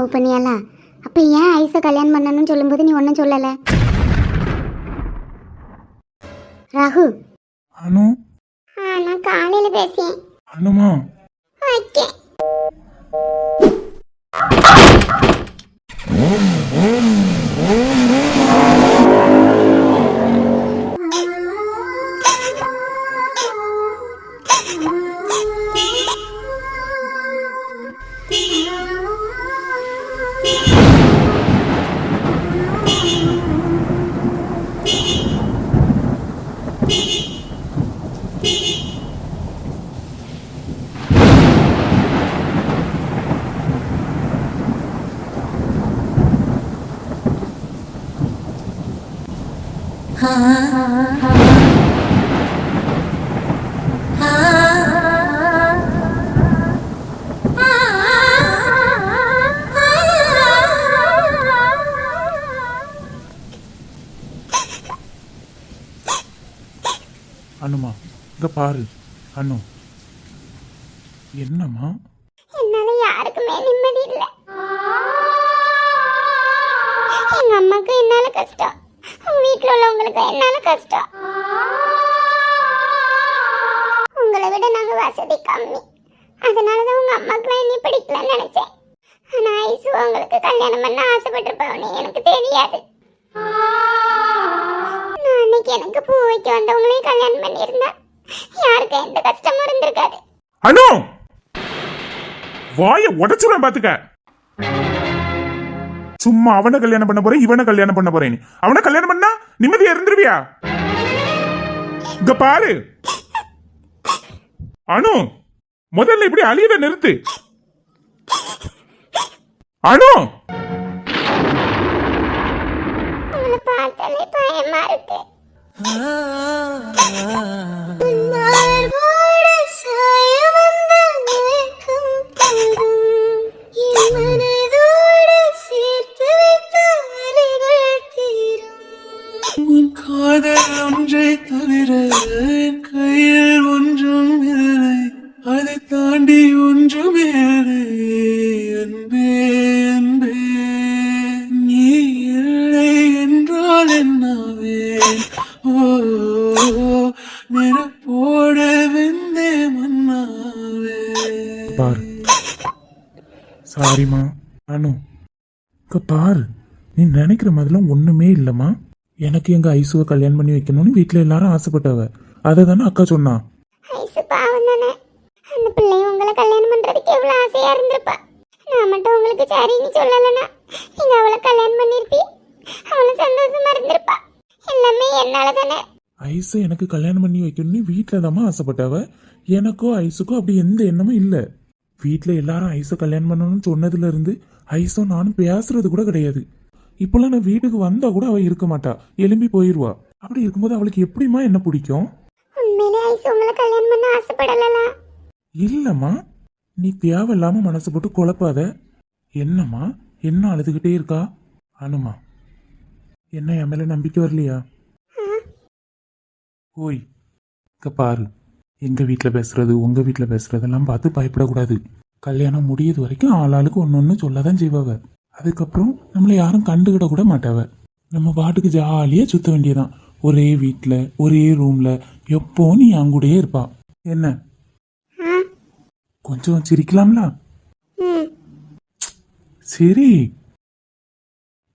Love பண்ணியால? அப்ப ஏன் ஐஸை கல்யாணம் பண்ணணும்னு சொல்லும்போது நீ ஒன்றும் சொல்லல? ராகு. அனு. நான் காலையில பேசியேன். அனுமா. பாரு அனு என்னம்மா? என்னால யாருக்குமே நிம்மதி இல்ல. எங்க அம்மாக்கு என்னால கஷ்டம். உங்க உள்ளவங்களுக்கு என்னால கஷ்டம். உங்களை விட நாங்க வசதி கம்மி. அதனாலதான் உங்க அம்மாக்குலாம் என்னை பிடிக்கலன்னு நினைச்சேன். ஆனா ஐசு உங்களுக்கு கல்யாணம் பண்ண ஆசைப்பட்டிருப்பவனே எனக்கு தெரியாது. நான் அன்னைக்கு எனக்கு பூ வைக்க வந்தவங்களையும் கல்யாணம் பண்ணியிருந்தேன் யாருக்கும் எந்த கஷ்டமும் இருந்திருக்காது. அனு! வாய உடைச்சுவேன் பாத்துக்க. சும்மா அவனை கல்யாணம் பண்ண போறேன் இவனை கல்யாணம் பண்ண போறேன் அவனை கல்யாணம் பண்ணா நிம்மதியா இருந்துருவியா? இங்க பாரு. அனு முதல்ல இப்படி அழியத நிறுத்து. அனு! பார்த்தாலே பயமா இருக்கு. உன் பாரு நீ நினைக்கிற மாதிரிலாம் ஒண்ணுமே இல்லம்மா. எனக்கு எங்க ஐசுவை கல்யாணம் பண்ணி வைக்கணும்னு வீட்ல எல்லாரும் ஆசைப்பட்டவ. அதை தானே அக்கா சொன்னா. ஐசு பாவம் தானே. அந்த பிள்ளையும் உங்களை கல்யாணம் பண்றதுக்கு எவ்வளவு ஆசையா இருந்திருப்பா. நான் மட்டும் உங்களுக்கு சரின்னு சொல்லலைன்னா நீங்க அவளை கல்யாணம் பண்ணிருப்பீ அவளும் சந்தோஷமா இருந்திருப்பா. எல்லாமே என்னால தானே. ஐசு எனக்கு கல்யாணம் பண்ணி வைக்கணும்னு வீட்டில் தாம்மா ஆசைப்பட்டவ. எனக்கோ ஐசுக்கோ அப்படி எந்த எண்ணமும் இல்லை. வீட்டில் எல்லாரும் ஐஸை கல்யாணம் பண்ணணும்னு சொன்னதுல ஐஸும் நானும் பேசுறது கூட கிடையாது. இப்போல்லாம் நான் வீட்டுக்கு வந்தா கூட அவ இருக்க மாட்டா. எலும்பி போயிடுவா அப்படி இருக்கும்போது அவளுக்கு எப்படிம்மா என்ன பிடிக்கும்? உண்மையிலே ஐசு உங்களை கல்யாணம் பண்ண இல்லம்மா. நீ தேவையில்லாம மனசு போட்டு குழப்பாத. என்னம்மா? என்ன அழுதுகிட்டே இருக்கா? அனுமா. என்ன என் மேல நம்பிக்கை வரலையா? ஓய் இங்க பாரு. எங்க வீட்டில் பேசுறது உங்க வீட்டில் பேசுறதெல்லாம் பார்த்து பயப்படக்கூடாது. கல்யாணம் முடியுது வரைக்கும் ஆளாளுக்கு ஒன்று ஒன்று சொல்ல தான் செய்வாவ. அதுக்கப்புறம் நம்மளை யாரும் கண்டுக்கிட கூட மாட்டாவ. நம்ம பாட்டுக்கு ஜாலியாக சுத்த வேண்டியதான் ஒரே வீட்டில் ஒரே ரூம்ல எப்போ நீ என் கூடயே இருப்பா. என்ன? கொஞ்சம் சிரிக்கலாம்ல? சரி.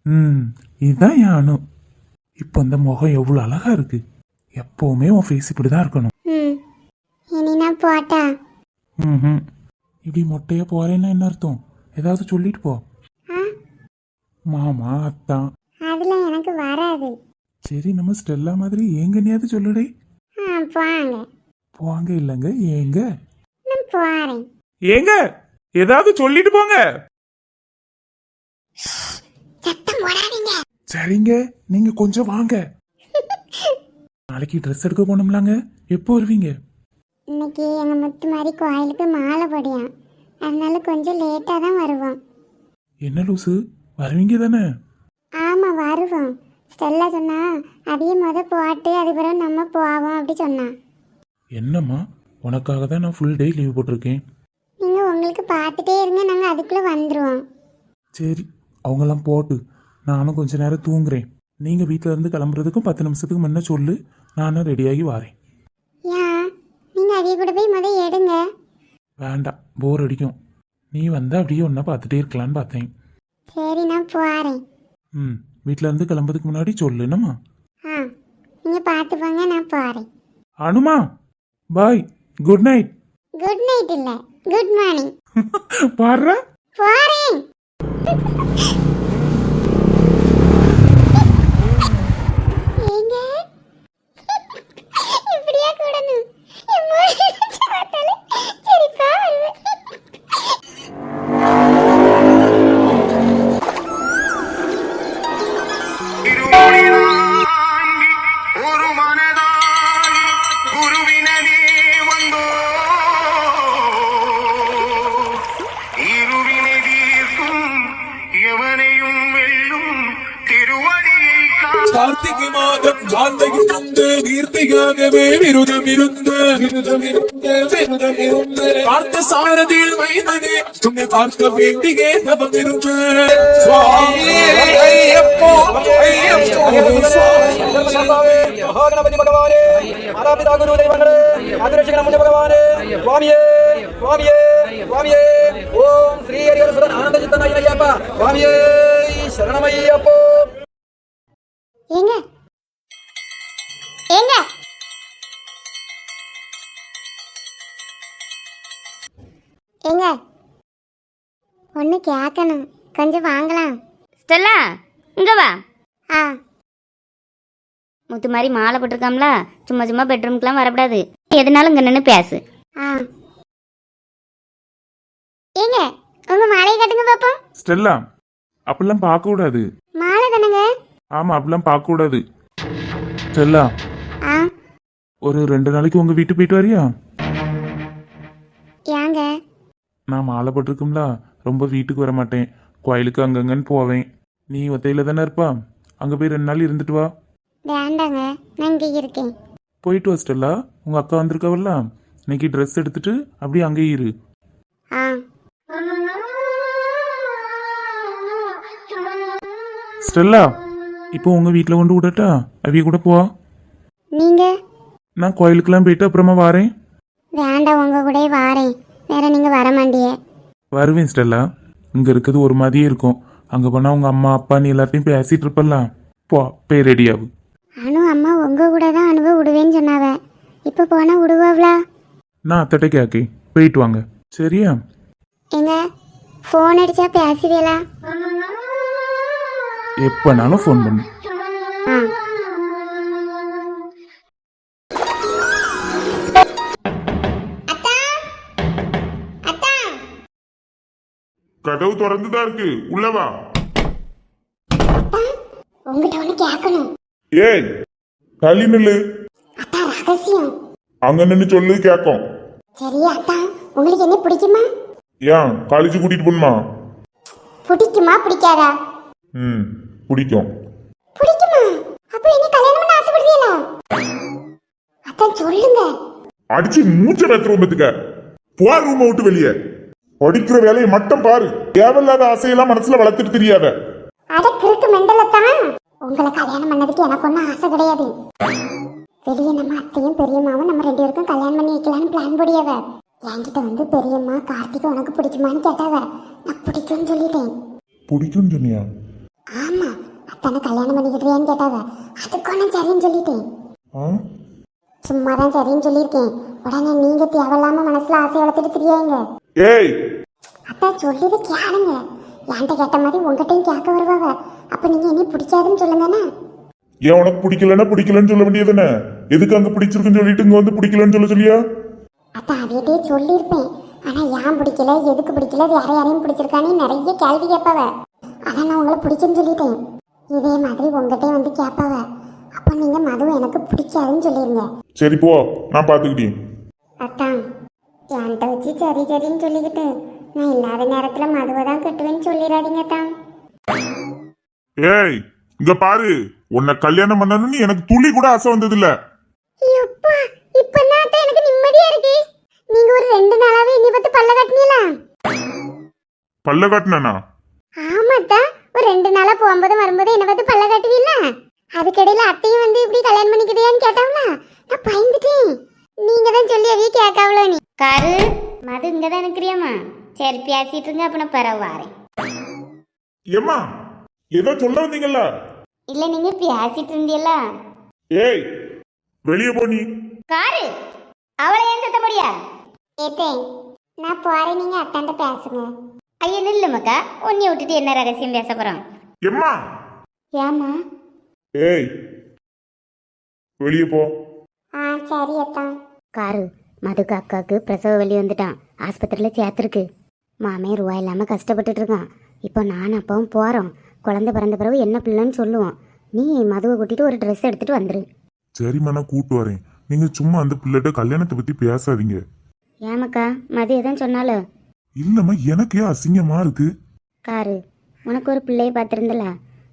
ம் இதுதான் என் அணு இப்போ அந்த முகம் எவ்வளோ அழகா இருக்கு. எப்பவுமே உன் ஃபேஸ் இப்படி தான் இருக்கணும். ம். ம் இப்படி மொட்டையா போறேன்னா என்ன அர்த்தம்? ஏதாவது சொல்லிட்டு போ. மாமா அத்தான் அதெல்லாம் எனக்கு வராது. சரி நம்ம ஸ்டெல்லா மாதிரி ஏங்கனியாவது சொல்லுடே. போங்க. போங்க இல்லைங்க ஏங்க. போறேன். ஏங்க ஏதாவது சொல்லிட்டு போங்க. சத்தம் போடாதீங்க. சரிங்க நீங்க கொஞ்சம் வாங்க. நாளைக்கு ட்ரெஸ் எடுக்க போனோம்லாங்க. எப்போ வருவீங்க? இன்னைக்கு எங்கள் முத்து மாதிரி கோயிலுக்கு மாலை படியான் அதனால கொஞ்சம் லேட்டாக தான் வருவோம் என்ன லூசு? வருவீங்க தானே? ஆமாம் வருவோம். ஸ்டெல்லா சொன்னா அதையே முத போட்டு அதுக்கப்புறம் நம்ம போவோம் அப்படி சொன்னான். என்னம்மா? உனக்காக தான் நான் ஃபுல் டே லீவ் போட்டிருக்கேன். நீங்கள் உங்களுக்கு பார்த்துட்டே இருங்க நாங்கள் அதுக்குள்ளே வந்துடுவோம் சரி அவங்கெல்லாம் போட்டு நானும் கொஞ்ச நேரம் தூங்குறேன். நீங்கள் வீட்டில் இருந்து கிளம்புறதுக்கும் பத்து நிமிஷத்துக்கு முன்ன சொல்லு நானும் ரெடியாகி வரேன். அதைய கூட போய் முத எடுங்க. வேண்டாம் போர் அடிக்கும். நீ வந்து அப்படியே ஒன்றா பார்த்துட்டே இருக்கலான்னு பார்த்தேன். சரி நான் போகிறேன் ம் வீட்டில் இருந்து கிளம்புறதுக்கு முன்னாடி சொல்லு என்னம்மா ஆ நீங்கள் பார்த்து போங்க நான் போகிறேன் அனுமா bye good night good night இல்லை குட் மார்னிங் பாடுற? போகிறேன் கீர்த்தியாகவே விருதம் இருந்து விருதம் இருந்து விருதம் இருந்து பார்த்த சாரதியில் வைத்தனே உன்னை பார்க்க வேண்டியே தவம் இருந்து சுவாமி ஐயப்போ ஐயப்போ. மகாகணபதி பகவானே மாதாபிதா குரு தெய்வங்களே அதிரட்சகன முஞ்ச பகவானே சுவாமியே சுவாமியே சுவாமியே. ஓம் ஸ்ரீ ஹரிஹரசுரன் ஆனந்த சித்தன் ஐயப்பா சுவாமியே சரணமையப்போ. ஏங்க. ஏங்க. ஏங்க ஒன்று கேட்கணும் கொஞ்சம் வாங்கலாம். ஸ்டெல்லா இங்க வா. ஆ. முத்து மாதிரி மாலை போட்டிருக்காம்ல சும்மா சும்மா பெட்ரூம்க்குலாம் வரக்கூடாது. எதுனாலும் இங்க நின்று பேசு. ஆ. ஏங்க உங்க மாலையை கட்டுங்க பாப்போம். ஸ்டெல்லா அப்படிலாம் பார்க்கக்கூடாது மாலை தானங்க? ஆமாம் அப்படிலாம் பார்க்கக்கூடாது ஸ்டெல்லா ஆ. ஒரு ரெண்டு நாளைக்கு உங்கள் வீட்டு போயிட்டு வரியா? நான் மாலை போட்டிருக்கும்ல ரொம்ப வீட்டுக்கு வர மாட்டேன் கோயிலுக்கு அங்கங்கன்னு போவேன். நீ ஒத்தையில தானே இருப்பா? அங்கே போய் ரெண்டு நாள் இருந்துட்டு வா. வேண்டாங்க நான் இங்கே இருக்கேன். போயிட்டு வா ஸ்டெல்லா. உங்கள் அக்கா வந்திருக்காவல்ல? இன்னைக்கு ட்ரெஸ் எடுத்துட்டு அப்படியே அங்கேயே இரு. ஆ. ஸ்டெல்லா இப்போ உங்கள் வீட்டில் கொண்டு விடட்டா? அவிய கூட போவா? நீங்க? நான் கோயிலுக்கெல்லாம் போயிட்டு அப்புறமா வாரேன். வேண்டாம் உங்க கூட வாரேன். வேற நீங்க வர மாட்டியே. வருவேன் ஸ்டெல்லா. இங்கே இருக்கிறது ஒரு மாதிரியே இருக்கும். அங்கே போனால் உங்கள் அம்மா அப்பா நீ எல்லாத்தையும் பேசிட்டு இருப்பல்ல? போ போய் ரெடி ஆகு. அனு அம்மா உங்க கூட தான் அனுபவ விடுவேன்னு சொன்னாவ. இப்போ போனா விடுவாவ்ளா? நான் அத்தட்ட கேக்கே. போயிட்டு வாங்க. சரியா? எங்க ஃபோன் அடிச்சா பேசுவீங்களா எப்போனாலும் ஃபோன் பண்ணு. ஆ. கதவு திறந்துதான் இருக்கு. உள்ளவா உங்ககிட்ட ஒன்று கேட்கணும். ஏய் தள்ளி நில்லு. அத்தா ரகசியம். அங்க நின்னு சொல்லு கேட்கும். சரியா அத்தா உங்களுக்கு என்ன பிடிக்குமா? ஏன் காலேஜ் கூட்டிட்டு போணுமா? பிடிக்குமா பிடிக்காதா? ம் பிடிக்கும். பிடிக்குமா? அப்ப என்ன கல்யாணம் பண்ண ஆசைப்படுறீங்களா? அத்தான் சொல்லுங்க. அடிச்சு மூச்ச வெத்த ரூமத்துக்க போ ரூம விட்டு வெளியே. படிக்கிற வேலையை மட்டும் பாரு. தேவையில்லாத ஆசையெல்லாம் மனசுல வளர்த்துட்டு தெரியாத. அட கிறுக்கு மெண்டலத்தான் உங்களை கல்யாணம் பண்ணதுக்கு எனக்கு ஒன்றும் ஆசை கிடையாது. வெளியே நம்ம அத்தையும் பெரியம்மாவும் நம்ம ரெண்டு பேருக்கும் கல்யாணம் பண்ணி வைக்கலான்னு பிளான் போடியவ. என்கிட்ட வந்து பெரியம்மா கார்த்திக் உனக்கு பிடிக்குமான்னு கேட்டாவ. நான் பிடிக்கும்னு சொல்லிட்டேன். பிடிக்கும் சொன்னியா? ஆமா அத்தனை கல்யாணம் பண்ணிக்கிட்டியான்னு கேட்டாவ. அதுக்கும் நான் சரின்னு சொல்லிட்டேன். ஆ? சும்மா தான் சரின்னு சொல்லியிருக்கேன். உடனே நீங்க தேவையில்லாம மனசுல ஆசை வளர்த்துட்டு தெரியாங்க. ஏய். அத்தா சொல்லியது கேளுங்க. என்கிட்ட கேட்ட மாதிரி உங்ககிட்டயும் கேட்க வருவாங்க அப்ப நீங்க என்ன பிடிக்காதுன்னு சொல்லுங்கண்ணா. ஏன் உனக்கு பிடிக்கலன்னா பிடிக்கலன்னு சொல்ல வேண்டியதுதானே? எதுக்கு அங்க பிடிச்சிருக்குன்னு சொல்லிட்டு இங்க வந்து பிடிக்கலன்னு சொல்ல சொல்லியா? அதான் அதையிட்டே சொல்லியிருப்பேன். ஆனா ஏன் பிடிக்கல? எதுக்கு பிடிக்கல? வேற யாரையும் பிடிச்சிருக்கானே நிறைய கேள்வி கேட்பாவ. அதான் நான் உங்களை பிடிக்குன்னு சொல்லிட்டேன். இதே மாதிரி உங்ககிட்டே வந்து கேட்பாவ. அப்போ நீங்க மது எனக்கு பிடிக்காதுன்னு சொல்லிருங்க. சரி போ. நான் பாத்துக்கிட்டேன் அத்தான். என்கிட்ட வச்சு சரி சரின்னு சொல்லிக்கிட்டு நான் இல்லாத நேரத்துல மதுவை தான் கட்டுவேன்னு சொல்லிடாதீங்க தான் ஏய் இங்க பாரு. உன்னை கல்யாணம் பண்ணணும்னு எனக்கு துளி கூட ஆசை வந்தது இல்ல எப்பா இப்ப எனக்கு நிம்மதியா இருக்கு? நீங்க ஒரு ரெண்டு நாளாவே என்னை பத்தி பல்ல கட்டினீங்களா? பல்ல காட்டினானா? ஆமாத்தா ஒரு ரெண்டு நாளா போகும்போது வரும்போது என்ன பார்த்து பல்ல காட்டுவீல்ல அதுக்கடையில அத்தையும் வந்து இப்படி கல்யாணம் பண்ணிக்கிறியான்னு கேட்டாங்களா? நான் பயந்துட்டேன். நீங்க தான் சொல்லி அவைய கேட்காவளோ நீ? காரு மது இங்கே தான் இருக்கிறியாம்மா சரி பேசிட்டு இருங்க அப்போ நான் பிறகு வாரேன். ஏம்மா ஏதோ சொல்ல வந்தீங்கல்ல? இல்லை நீங்கள் பேசிட்டு இருந்தீல்ல. ஏய் வெளியே போ நீ. காரு அவளை ஏன் சத்த முடியா ஏத்தே நான் போறேன் நீங்க அத்தாண்ட பேசுங்க. ஐயா நில்லு மக்கா. உன்னை விட்டுட்டு என்ன ரகசியம் பேச போகிறோம் எம்மா ஏம்மா? ஏய் வெளியே போ. ஆ சரி அத்தா காரு. மதுக்கு அக்காவுக்கு பிரசவ வலி வந்துட்டான். ஆஸ்பத்திரியில் சேர்த்துருக்கு. மாமே ரூபா இல்லாமல் கஷ்டப்பட்டுட்டு இருக்கான் இப்போ நானும் அப்பாவும் போகிறோம் குழந்தை பிறந்த பிறகு என்ன பிள்ளைன்னு சொல்லுவோம். நீ மதுவை கூட்டிட்டு ஒரு ட்ரெஸ் எடுத்துட்டு வந்துரு. சரிம்மா நான் கூட்டு வரேன். நீங்க சும்மா அந்த பிள்ளைகிட்ட கல்யாணத்தை பத்தி பேசாதீங்க. ஏமாக்கா மது எதுவும் சொன்னாலும் இல்லம்மா எனக்கே அசிங்கமா இருக்கு. காரு உனக்கு ஒரு பிள்ளையை பார்த்துருந்தல?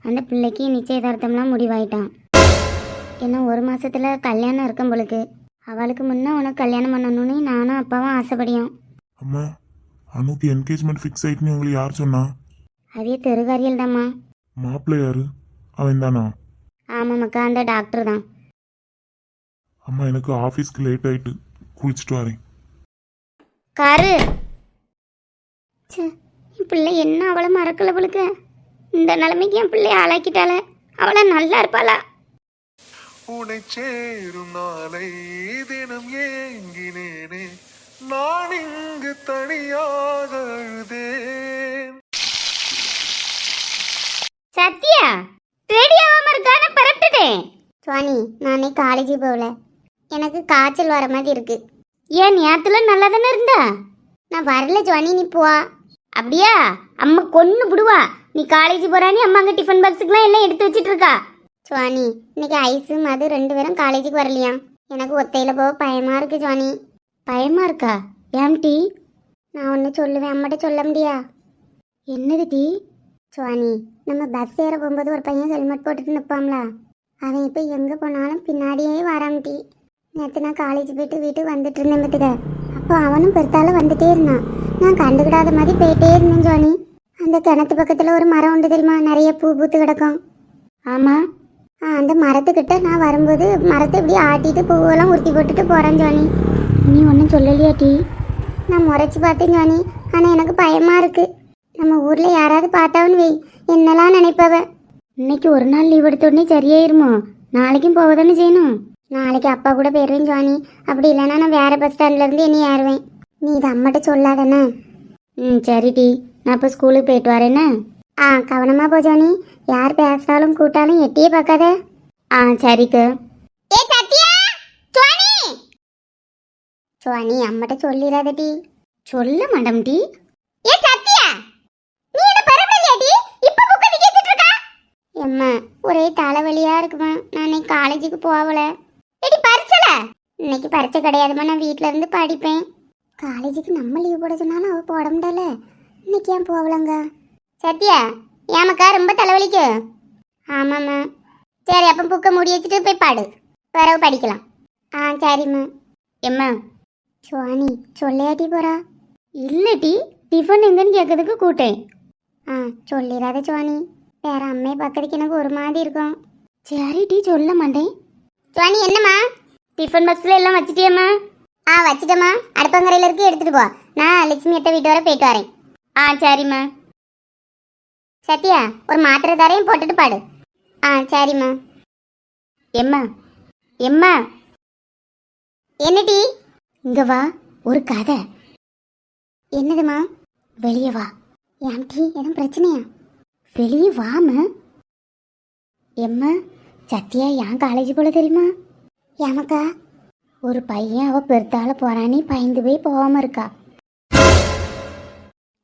அந்த பிள்ளைக்கு நிச்சயதார்த்தம்லாம் முடிவாயிட்டான். இன்னும் ஒரு மாசத்துல கல்யாணம் இருக்கும் பொழுது. அவளுக்கு முன்னே உனக்கு கல்யாணம் பண்ணணும்னு நானும் அப்பாவும் ஆசைப்படியோம். அம்மா அனுக்கு என்கேஜ்மெண்ட் ஃபிக்ஸ் ஆயிட்டுன்னு உங்களுக்கு யார் சொன்னா? அவைய தெருகாரியல் தாம்மா. மாப்பிள்ளை யாரு? அவன் தானா? ஆமாம்மாக்கா அந்த டாக்டர் தான். அம்மா எனக்கு ஆஃபீஸ்க்கு லேட் ஆயிட்டு குளிச்சுட்டு வரேன். காரு! ச்சே என் பிள்ளை என்ன அவளை மறக்கல அவளுக்கு இந்த நிலைமைக்கு என் பிள்ளைய ஆளாக்கிட்டாளே. அவளை நல்லா இருப்பாளா? உனை சேரும் நாளை தினம் ஏங்கினேனே. நான் இங்கு தனியாக அழுதேன். சத்யா ரெடி ஆகாம இருக்கான பரப்பிட்டேன் சுவாணி நானே காலேஜ் போகல. எனக்கு காய்ச்சல் வர மாதிரி இருக்கு. ஏன் நேரத்துல நல்லா தானே இருந்தா? நான் வரல சுவாணி நீ போ. அப்படியா? அம்மா கொன்னு புடுவா. நீ காலேஜ் போறானி அம்மா அங்க டிஃபன் பாக்ஸுக்குலாம் எல்லாம் எடுத்து வச்சிட்டு இருக்கா. சுவாணி இன்னைக்கு ஐஸு மது ரெண்டு பேரும் காலேஜுக்கு வரலையா? எனக்கு ஒத்தையில் போக பயமாக இருக்கு சுவாணி. பயமாக இருக்கா? ஏன் டீ? நான் ஒன்று சொல்லுவேன் அம்மாட்ட சொல்ல முடியா? என்னது டீ? சுவானி நம்ம பஸ் ஏற போகும்போது ஒரு பையன் ஹெல்மெட் போட்டுட்டு நிற்பாம்ல அவன் இப்போ எங்கே போனாலும் பின்னாடியே வராமட்டி நேற்று நான் காலேஜ் போயிட்டு வீட்டுக்கு வந்துட்டு இருந்தேன் பத்துக்க. அப்போ அவனும் பெருத்தால வந்துட்டே இருந்தான். நான் கண்டுக்கிடாத மாதிரி போயிட்டே இருந்தேன் சுவாணி. அந்த கிணத்து பக்கத்தில் ஒரு மரம் உண்டு தெரியுமா? நிறைய பூ பூத்து கிடக்கும். ஆமாம் அந்த மரத்துக்கிட்ட நான் வரும்போது மரத்தை இப்படி ஆட்டிட்டு பூவெல்லாம் உருத்தி போட்டுட்டு போகிறேன் ஜானி. நீ ஒன்றும் சொல்லலையா டீ? நான் முறைச்சி பார்த்தேன் ஜானி. ஆனால் எனக்கு பயமாக இருக்குது நம்ம ஊரில் யாராவது பார்த்தாவன்னு வை. என்னெல்லாம் நினைப்பவ? இன்னைக்கு ஒரு நாள் லீவ் எடுத்த உடனே சரியாயிருமோ? நாளைக்கும் போக தானே செய்யணும்? நாளைக்கு அப்பா கூட போயிடுவேன் ஜானி. அப்படி இல்லைன்னா நான் வேறு பஸ் ஸ்டாண்ட்லேருந்து இனி ஏறுவேன். நீ இது அம்மாட்ட சொல்லாதானே ம் சரி டீ. நான் இப்போ ஸ்கூலுக்கு போயிட்டு வரேனே ஆ கவனமாக போ ஜானி. யார் பேசினாலும் கூட்டாலும் எட்டியே பார்க்காத. ஆ சரிக்கு. ஏ சத்யா! சுவானி சுவானி அம்மட்ட சொல்லிடாதடி சொல்ல மாட்டோம் டீ. ஏ சத்யா! நீ என்ன பரவாயில்லையாடி இப்ப புக்க நிக்கிட்டு இருக்கா எம்மா ஒரே தலைவலியா இருக்குமா? நான் இன்னைக்கு காலேஜுக்கு போகல. ஏடி பரிச்சல இன்னைக்கு பரிச்சை கிடையாதுமா நான் வீட்ல இருந்து படிப்பேன். காலேஜுக்கு நம்ம லீவ் போட சொன்னாலும் அவ போட முடியல. இன்னைக்கு ஏன் போகலங்க? சத்யா ஏமாக்கா ரொம்ப தலைவலிக்கு? ஆமாம்மா. சரி அப்போ புக்கை மூடி வச்சுட்டு போய் பாடு. பிறகு படிக்கலாம். ஆ சரிம்மா. எம்மா சுவானி சொல்லையாட்டி போறா? இல்லை டிஃபன் எங்கன்னு கேட்கறதுக்கு கூட்டேன். ஆ சொல்லிடாத சுவானி வேற அம்மையை பார்க்கறதுக்கு எனக்கு ஒரு மாதிரி இருக்கும். சரி டீ சொல்ல மாட்டேன். சுவானி என்னம்மா? டிஃபன் பாக்ஸில் எல்லாம் வச்சுட்டியம்மா? ஆ வச்சுட்டம்மா. அடுப்பங்கரையில் இருக்கு எடுத்துகிட்டு போ. நான் லட்சுமி அத்தை வீட்டு வர போயிட்டு வரேன். ஆ சரிம்மா. சத்யா ஒரு மாத்திரை தரையும் போட்டுட்டு பாடு. ஆ சரிம்மா. எம்மா எம்மா. என்னடி? இங்க வா ஒரு கதை. என்னதுமா வெளியே வா. ஏன்டி எதுவும் பிரச்சனையா? வெளியே வாம எம்மா சத்யா ஏன் காலேஜ் போல தெரியுமா? ஏமாக்கா ஒரு பையன் அவ பெருத்தால போறானே பயந்து போய் போகாம இருக்கா.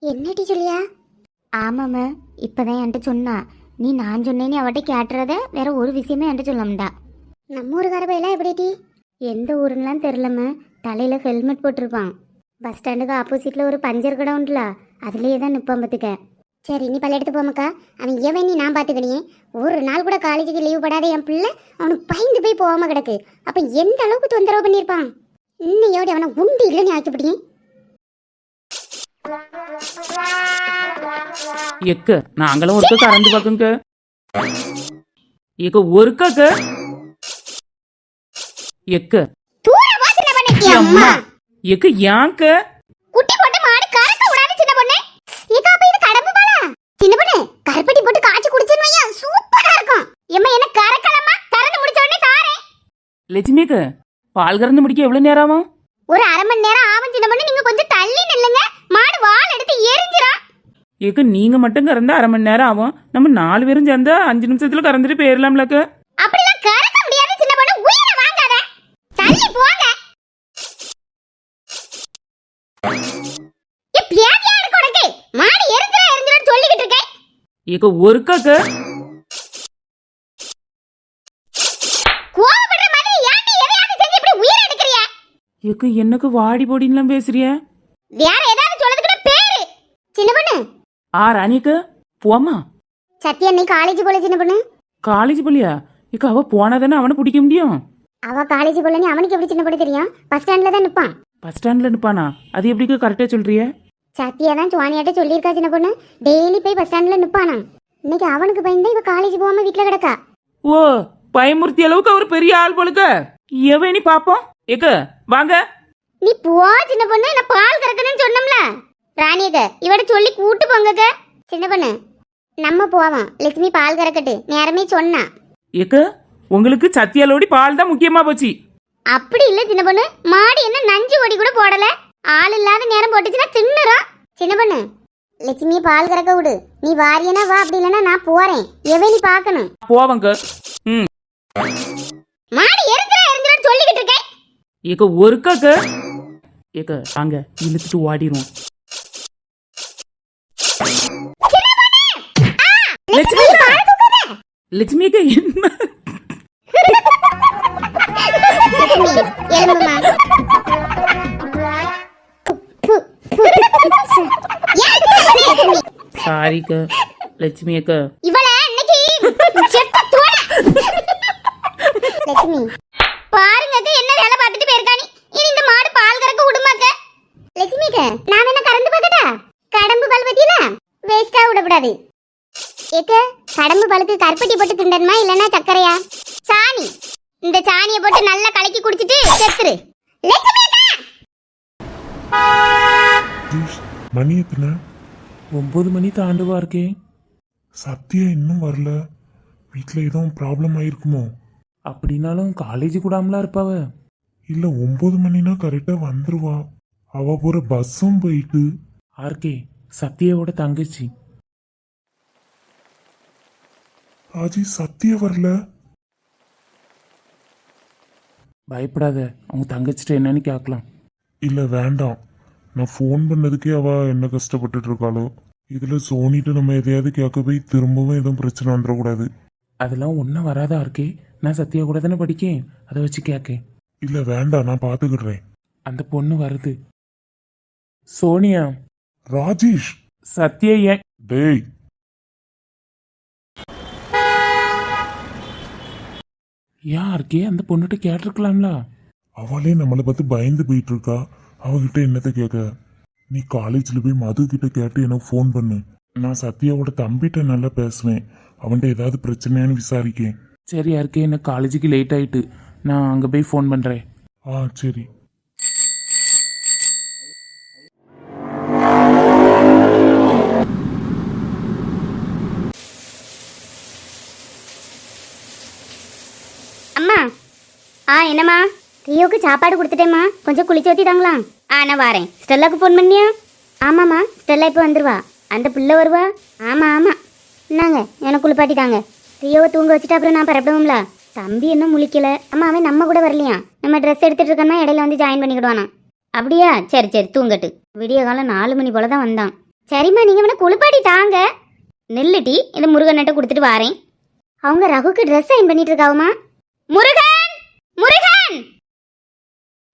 என்னடி சொல்லியா? ஆமாம்மா. இப்பதான் என்கிட்ட சொன்னா. நீ நான் சொன்னேன்னு அவட்ட கேட்டுறத வேற ஒரு விஷயமே என்கிட்ட சொல்லமுண்டா நம்ம ஊருக்கார பையெல்லாம் எப்படி டீ? எந்த ஊருன்னெலாம் தெரிலம்மா தலையில் ஹெல்மெட் போட்டிருப்பான். பஸ் ஸ்டாண்டுக்கு ஆப்போசிட்டில் ஒரு பஞ்சர் கடை உண்டுல. அதுலேயே தான் நிற்பான் பார்த்துக்க சரி நீ பள்ளியெடுத்து போமக்கா அவன் எவன் நீ நான் பார்த்துக்கிடியே ஒரு நாள் கூட காலேஜுக்கு லீவ் படாத என் பிள்ளை. அவனுக்கு பயந்து போய் போகாம கிடக்கு. அப்போ எந்த அளவுக்கு தொந்தரவு பண்ணியிருப்பான்? இன்னையோடு அவனை உண்டு இல்லைன்னு ஆக்கிவிட்டீங்க எக்க நாங்களும் ஒருக்க கறந்து பார்க்குங்க. எக்க ஒருக்கக்க எக்க. அம்மா எக்க யாங்க குட்டி போட்டு மாடு கறக்க விடாது சின்ன பொண்ணு. ஏக்கா அப்ப இது கடம்பு பாலா. சின்ன பொண்ணு கருப்பட்டி போட்டு காய்ச்சி குடிச்சேன்னு வையா சூப்பரா இருக்கும். எம்மா என்ன கறக்கலம்மா? கறந்து முடிச்ச உடனே தாரேன் லட்சுமிக்கு பால் கறந்து முடிக்க எவ்வளவு நேரம் ஆகும்? ஒரு அரை மணி நேரம் ஆகும் சின்ன பொண்ணு. நீங்க கொஞ்சம் தள்ளி நில்லுங்க. மாடு வால் எடுத்து எரிஞ்சிரும். ஏக்க நீங்க மட்டும் கறந்தா அரை மணி நேரம் ஆகும். நம்ம நாலு பேரும் சேர்ந்தா அஞ்சு நிமிஷத்துல கறந்துட்டு போயிடலாம்லக்க அப்படிலாம் கறக்க முடியாது சின்ன பொண்ணு. உயிரை வாங்காத. தள்ளி போங்க. ஏ, பியாதியா இருக்கு உனக்கு? மாடு எரிஞ்சிரும் எரிஞ்சிரும் சொல்லிக்கிட்டு இருக்கேன். ஏக்க ஒருக்கக்க. கோவப்படுற மாதிரி ஏன்டி எதையாவது செஞ்சு இப்படி உயிரை எடுக்கிறிய? ஏக்க என்னக்கு வாடி போடின்லாம் பேசுறிய? வேற ஏதாவது சொல்லதுக்கு பேரு. சின்ன பொண்ணு ஆ ராணிக்கு போமா சத்யா நீ காலேஜ் போல சின்ன பொண்ணு. காலேஜ் போலியா? ஏக்க அவ போனாதானே அவனை பிடிக்க முடியும். அவ காலேஜ் போல நீ அவனுக்கு எப்படி சின்ன பொண்ணு தெரியும்? பஸ் ஸ்டாண்ட்ல தான் நிப்பான். பஸ் ஸ்டாண்ட்ல நிப்பானா? அது எப்படிக்கு கரெக்டா சொல்றிய? சத்யா தான் சுவானியாட்ட சொல்லியிருக்கா சின்ன பொண்ணு. டெய்லி போய் பஸ் ஸ்டாண்ட்ல நிப்பானா இன்னைக்கு அவனுக்கு பயந்து இவ காலேஜ் போகாம வீட்ல கிடக்கா. ஓ பயமுறுத்தி அளவுக்கு அவர் பெரிய ஆள் போலுக்க. எவனி பாப்போம்? ஏக்க வாங்க. நீ போ சின்ன பொண்ணு. நான் பால் கறக்கணும்னு சொன்னோம்ல. ராணியக்க இவட சொல்லி கூட்டு போங்கக்க. சின்ன பொண்ணு நம்ம போவோம். லட்சுமி பால் கறக்கட்டு. நேரமே சொன்னா. ஏக்க உங்களுக்கு சத்தியாலோடி பால் தான் முக்கியமா போச்சு. அப்படி இல்ல சின்ன பொண்ணு. மாடு என்ன நஞ்சு ஒடி கூட போடல. ஆள் இல்லாத நேரம் போட்டுச்சுன்னா தின்னுறோம் சின்ன பொண்ணு லட்சுமி பால் கறக்க விடு. நீ வாரியனா வா அப்படி இல்லைன்னா நான் போறேன். எவை நீ பார்க்கணும் போவங்க. ம். மாடு எரிஞ்சிரா எரிஞ்சிரா சொல்லிக்கிட்டு இருக்கேன். ஏக்க ஒருக்கக்க ஏக்க வாங்க இழுத்துட்டு ஓடிடுவோம். லட்சுமி அக்கா. லட்சுமி அக்கா என்ன? எலும்புமா லட்சுமி அக்கா. இவள லட்சுமி பாருங்க என்ன வேலை பார்த்துட்டு போயிருக்கானி. இனி இந்த மாடு பால் கறக்க விடுமாக்க லட்சுமிக்க நான் என்ன கறந்து பார்க்கட்டா? கடம்பு பால் பத்தியில வேஸ்டா விடக்கூடாது. ஏக்க கடம்பு பாலுக்கு கருப்பட்டி போட்டு திண்டணுமா இல்லைன்னா சர்க்கரையா? சாணி. இந்த சாணியை போட்டு நல்லா கலக்கி குடிச்சிட்டு செத்துரு. மணி எத்தனை? ஒன்பது மணி தாண்டுவா இருக்கே. சத்யா இன்னும் வரல. வீட்டில் எதுவும் ப்ராப்ளம் ஆயிருக்குமோ? அப்படின்னாலும் காலேஜ் கூடாமலா இருப்பாவ. இல்ல ஒன்பது மணினா கரெக்டா வந்துருவா. அவ போற பஸ்ஸும் போயிட்டு. ஆர்கே சத்யாவோட தங்கச்சி. ஆஜி சத்யா வரல. பயப்படாத அவங்க தங்கச்சிட்ட என்னன்னு கேட்கலாம். இல்ல வேண்டாம். நான் ஃபோன் பண்ணதுக்கே அவ என்ன கஷ்டப்பட்டுட்டு இருக்காளோ. இதுல சோனிட்டு நம்ம எதையாவது கேட்க போய் திரும்பவும் எதுவும் பிரச்சனை வந்துடக்கூடாது. அதெல்லாம் ஒன்றும் வராதா இருக்கே நான் சத்யா கூட தானே படிக்கேன். அதை வச்சு கேட்கேன். இல்ல வேண்டாம் நான் பாத்துக்கிடுறேன் அந்த பொண்ணு வருது. சோனியா. ராஜேஷ். சத்யா ஏன்? டேய் ஏன் இருக்கே அந்த பொண்ணுகிட்ட கேட்டிருக்கலாம்ல? அவளே நம்மளை பார்த்து பயந்து போயிட்டு இருக்கா அவகிட்ட என்னத்த கேட்க? நீ காலேஜில் போய் மது கிட்ட கேட்டு எனக்கு ஃபோன் பண்ணு. நான் சத்யாவோட தம்பிகிட்ட நல்லா பேசுவேன். அவன்கிட்ட ஏதாவது பிரச்சனையான்னு விசாரிக்கேன். சரி யாருக்கே எனக்கு காலேஜுக்கு லேட் ஆயிட்டு. நான் அங்கே போய் ஃபோன் பண்ணுறேன் ஆ சரி அம்மா ஆ என்னம்மா? ரியோக்கு சாப்பாடு கொடுத்துட்டேம்மா. கொஞ்சம் குளிச்சு ஊற்றிட்டாங்களா ஆ நான் வரேன். ஸ்டெல்லாக்கு ஃபோன் பண்ணியா? ஆமாம்மா ஸ்டெல்லா இப்போ வந்துடுவா அந்த பிள்ளை வருவா? ஆமாம் ஆமாம் என்னங்க எனக்கு குளிப்பாட்டிட்டாங்க ரியோவை தூங்க வச்சுட்டு அப்புறம் நான் பரப்பிடுவோம்ல தம்பி இன்னும் முழிக்கல. அம்மா அவன் நம்ம கூட வரலையா? நம்ம ட்ரெஸ் எடுத்துட்டு இருக்கோம்னா இடையில வந்து ஜாயின் பண்ணிக்கிடுவானா. அப்படியா? சரி சரி தூங்கட்டு. விடிய காலம் நாலு மணி போல தான் வந்தான். சரிம்மா நீங்கள் வேணா குளிப்பாட்டி தாங்க. நெல்லுட்டி இந்த முருகன்கிட்ட கொடுத்துட்டு வாரேன். அவங்க ரகுக்கு ட்ரெஸ் சைன் பண்ணிட்டு இருக்காவுமா முருகன்!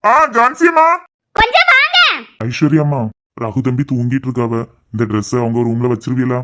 ஆ ஜான்சியம்மா. கொஞ்சம் வாங்க. ஐஸ்வர்யாம்மா ரகு தம்பி தூங்கிட்டு இருக்காவ. இந்த Dress அவங்க ரூம்ல வச்சிருவீங்களா